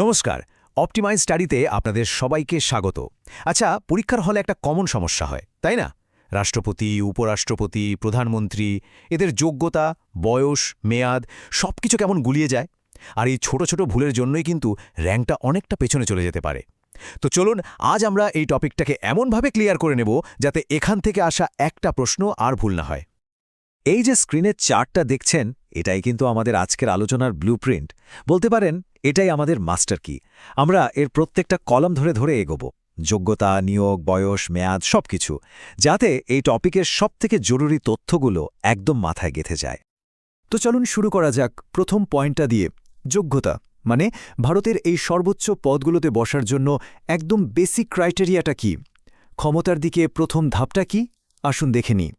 নমস্কার অপটিমাইজ স্টাডিতে আপনাদের সবাইকে স্বাগত। আচ্ছা পরীক্ষার হলে একটা কমন সমস্যা হয়, তাই না? রাষ্ট্রপতি, উপরাষ্ট্রপতি, প্রধানমন্ত্রী, এদের যোগ্যতা, বয়স, মেয়াদ সব কিছু কেমন গুলিয়ে যায়? আর এই ছোট ছোট ভুলের জন্যই কিন্তু র্যাঙ্কটা অনেকটা পেছনে চলে যেতে পারে। তো চলুন, আজ আমরা এই টপিকটাকে এমনভাবে ক্লিয়ার করে নেব যাতে এখান থেকে আসা একটা প্রশ্ন আর ভুল না হয়। এই যে স্ক্রিনের চার্টটা দেখছেন, এটাই কিন্তু আমাদের আজকের আলোচনার ব্লুপ্রিন্ট বলতে পারেন এটাই আমাদের মাস্টার কি। আমরা এর প্রত্যেকটা কলম ধরে ধরে এগোব। যোগ্যতা, নিয়োগ, বয়স, মেয়াদ, সবকিছু, যাতে এই টপিকের সবথেকে জরুরি তথ্যগুলো একদম মাথায় গেঁথে যায়। তো চলুন শুরু করা যাক প্রথম পয়েন্টটা দিয়ে। যোগ্যতা মানে ভারতের এই সর্বোচ্চ পদগুলোতে বসার জন্য একদম বেসিক ক্রাইটেরিয়াটা কি? ক্ষমতার দিকে প্রথম ধাপটা কি? আসুন দেখে নিই।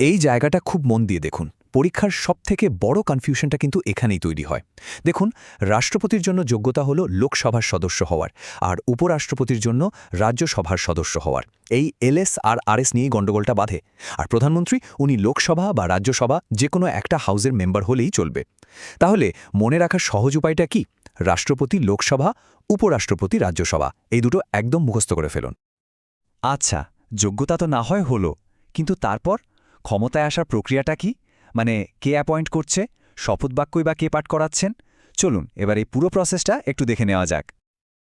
এই জায়গাটা খুব মন দিয়ে দেখুন। পরীক্ষার সবথেকে বড় কনফিউশনটা কিন্তু এখানেই তৈরি হয়। দেখুন, রাষ্ট্রপতির জন্য যোগ্যতা হল লোকসভার সদস্য হওয়ার, আর উপরাষ্ট্রপতির জন্য রাজ্যসভার সদস্য হওয়ার। এই এলএস আর আরএস নিয়েই গণ্ডগোলটা বাঁধে। আর প্রধানমন্ত্রী, উনি লোকসভা বা রাজ্যসভা যে কোনো একটা হাউজের মেম্বার হলেই চলবে। তাহলে মনে রাখার সহজ উপায়টা কি? রাষ্ট্রপতি লোকসভা, উপরাষ্ট্রপতি রাজ্যসভা, এই দুটো একদম মুখস্থ করে ফেলুন। আচ্ছা যোগ্যতা তো না হয় হলো, কিন্তু তারপর ক্ষমতায় আসার প্রক্রিয়াটা কি? মানে কে অ্যাপয়েন্ট করছে, শপথ বাক্যই বা কে পাঠ করাচ্ছেন? চলুন, এবার এই পুরো প্রসেসটা একটু দেখে নেওয়া যাক।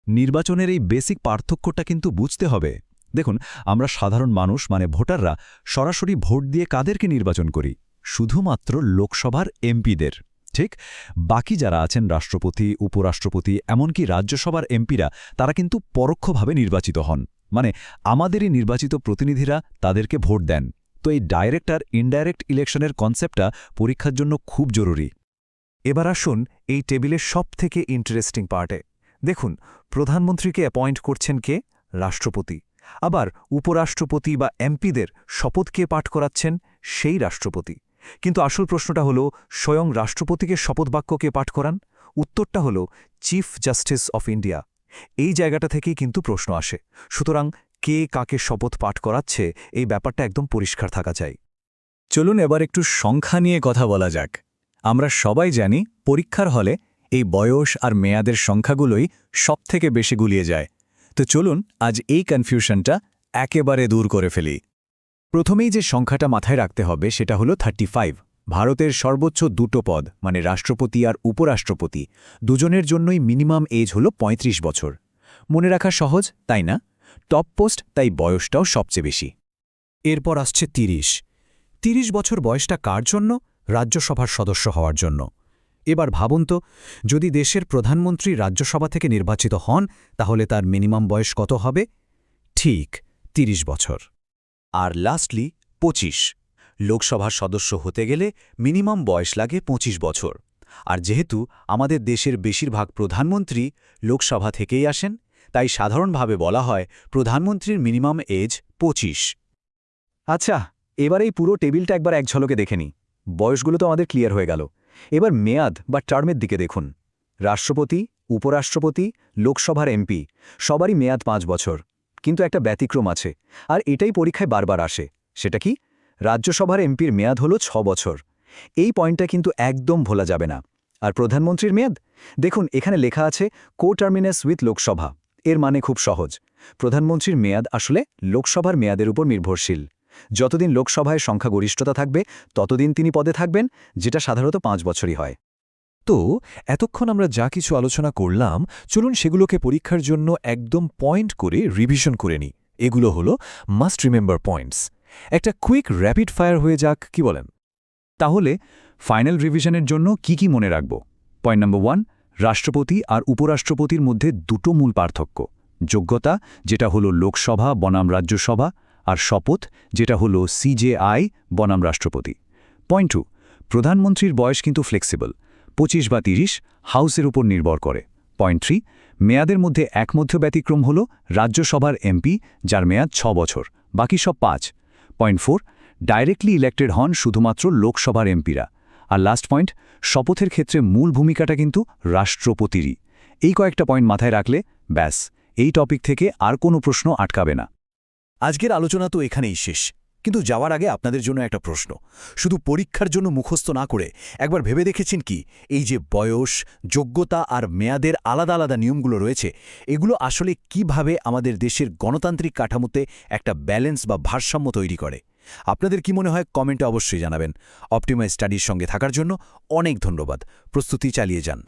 নির্বাচনের এই বেসিক পার্থক্যটা কিন্তু বুঝতে হবে। দেখুন, আমরা সাধারণ মানুষ মানে ভোটাররা, সরাসরি ভোট দিয়ে কাদেরকে নির্বাচন করি? শুধুমাত্র লোকসভার এমপিদের। ঠিক? বাকি যারা আছেন রাষ্ট্রপতি, উপরাষ্ট্রপতি, এমনকি রাজ্যসভার এমপিরা, তারা কিন্তু পরোক্ষভাবে নির্বাচিত হন। মানে আমাদেরই নির্বাচিত প্রতিনিধিরা তাদেরকে ভোট দেন। এই ডাইরেক্ট আর ইনডাইরেক্ট ইলেকশনের কনসেপ্টটা পরীক্ষার জন্য খুব জরুরি। এবার আসুন এই টেবিলের সবথেকে ইন্টারেস্টিং পার্টে দেখুন, প্রধানমন্ত্রীকে অ্যাপয়েন্ট করছেন কে? রাষ্ট্রপতি। আবার উপরাষ্ট্রপতি বা এমপিদের শপথ কে পাঠ করাচ্ছেন? সেই রাষ্ট্রপতি। কিন্তু আসল প্রশ্নটা হল, স্বয়ং রাষ্ট্রপতিকে শপথ বাক্য কে পাঠ করান? উত্তরটা হল চিফ জাস্টিস অফ ইন্ডিয়া এই জায়গাটা থেকেই কিন্তু প্রশ্ন আসে। সুতরাং কে কাকে শপথ পাঠ করাচ্ছে, এই ব্যাপারটা একদম পরিষ্কার থাকা চাই। চলুন এবার একটু সংখ্যা নিয়ে কথা বলা যাক। আমরা সবাই জানি পরীক্ষার হলে এই বয়স আর মেয়াদের সংখ্যাগুলোই সবথেকে বেশি গুলিয়ে যায়। তো চলুন আজ এই কনফিউশনটা একেবারে দূর করে ফেলি। প্রথমেই যে সংখ্যাটা মাথায় রাখতে হবে সেটা হলো থার্টি ফাইভ ভারতের সর্বোচ্চ দুটো পদ মানে রাষ্ট্রপতি আর উপরাষ্ট্রপতি, দুজনের জন্যই মিনিমাম এজ হল ৩৫ বছর। মনে রাখা সহজ, তাই না? টপ পোস্ট তাই বয়সটাও সবচেয়ে বেশি। এরপর আসছে তিরিশ। তিরিশ বছর বয়সটা কার জন্য? রাজ্যসভার সদস্য হওয়ার জন্য। এবার ভাবুন তো, যদি দেশের প্রধানমন্ত্রী রাজ্যসভা থেকে নির্বাচিত হন, তাহলে তার মিনিমাম বয়স কত হবে? ঠিক, তিরিশ বছর। আর লাস্টলি ২৫ লোকসভার সদস্য হতে গেলে মিনিমাম বয়স লাগে ২৫ বছর। আর যেহেতু আমাদের দেশের বেশিরভাগ প্রধানমন্ত্রী লোকসভা থেকেই আসেন তাই সাধারণভাবে বলা হয় প্রধানমন্ত্রীর মিনিমাম এজ ২৫ আচ্ছা এবার এই পুরো টেবিলটা একবার এক ঝলকে দেখে নিই। বয়সগুলো তো আমাদের ক্লিয়ার হয়ে গেল। এবার মেয়াদ বা টার্মের দিকে দেখুন। রাষ্ট্রপতি, উপরাষ্ট্রপতি, লোকসভার এমপি, সবারই মেয়াদ পাঁচ বছর। কিন্তু একটা ব্যতিক্রম আছে, আর এটাই পরীক্ষায় বারবার আসে। সেটা কি? রাজ্যসভার এমপির মেয়াদ হলো ছ বছর। এই পয়েন্টটা কিন্তু একদম ভোলা যাবে না। আর প্রধানমন্ত্রীর মেয়াদ? দেখুন, এখানে লেখা আছে কো টার্মিনাস উইথ লোকসভা। এর মানে খুব সহজ। প্রধানমন্ত্রীর মেয়াদ আসলে লোকসভার মেয়াদের উপর নির্ভরশীল। যতদিন লোকসভায় সংখ্যাগরিষ্ঠতা থাকবে, ততদিন তিনি পদে থাকবেন, যেটা সাধারণত পাঁচ বছরই হয়। তো, এতক্ষণ আমরা যা কিছু আলোচনা করলাম, চলুন সেগুলোকে পরীক্ষার জন্য একদম পয়েন্ট করে রিভিশন করে নিই। এগুলো হলো মাস্ট রিমেম্বার পয়েন্টস। একটা কুইক র্যাপিড ফায়ার হয়ে যাক, কি বলেন? তাহলে, ফাইনাল রিভিশনের জন্য কি কি মনে রাখব? পয়েন্ট নম্বর ওয়ান রাষ্ট্রপতি আর উপরাষ্ট্রপতির মধ্যে দুটো মূল পার্থক্য, যোগ্যতা, যেটা হলো লোকসভা বনাম রাজ্যসভা, আর শপথ, যেটা হলো সিজেআই বনাম রাষ্ট্রপতি। পয়েন্ট টু প্রধানমন্ত্রীর বয়স কিন্তু ফ্লেক্সিবল পঁচিশ বা তিরিশ, হাউসের উপর নির্ভর করে। পয়েন্ট থ্রি মেয়াদের মধ্যে একমধ্য ব্যতিক্রম হল রাজ্যসভার এমপি, যার মেয়াদ ছ বছর, বাকি সব পাঁচ। পয়েন্ট ফোর ডাইরেক্টলি ইলেক্টেড হন শুধুমাত্র লোকসভার এমপিরা। আর লাস্ট পয়েন্ট শপথের ক্ষেত্রে মূল ভূমিকাটা কিন্তু রাষ্ট্রপতিরই। এই কয়েকটা পয়েন্ট মাথায় রাখলে, ব্যাস, এই টপিক থেকে আর কোনো প্রশ্ন আটকাবে না। আজকের আলোচনা তো এখানেই শেষ। কিন্তু যাওয়ার আগে আপনাদের জন্য একটা প্রশ্ন। শুধু পরীক্ষার জন্য মুখস্থ না করে একবার ভেবে দেখেছেন কি? এই যে বয়স, যোগ্যতা আর মেয়াদের আলাদা আলাদা নিয়মগুলো রয়েছে, এগুলো আসলে কীভাবে আমাদের দেশের গণতান্ত্রিক কাঠামোতে একটা ব্যালেন্স বা ভারসাম্য তৈরি করে? আপনাদের কি মনে হয় কমেন্টে অবশ্যই জানাবেন। অপটিমাইজ স্টাডির সঙ্গে থাকার জন্য অনেক ধন্যবাদ। প্রস্তুতি চালিয়ে যান।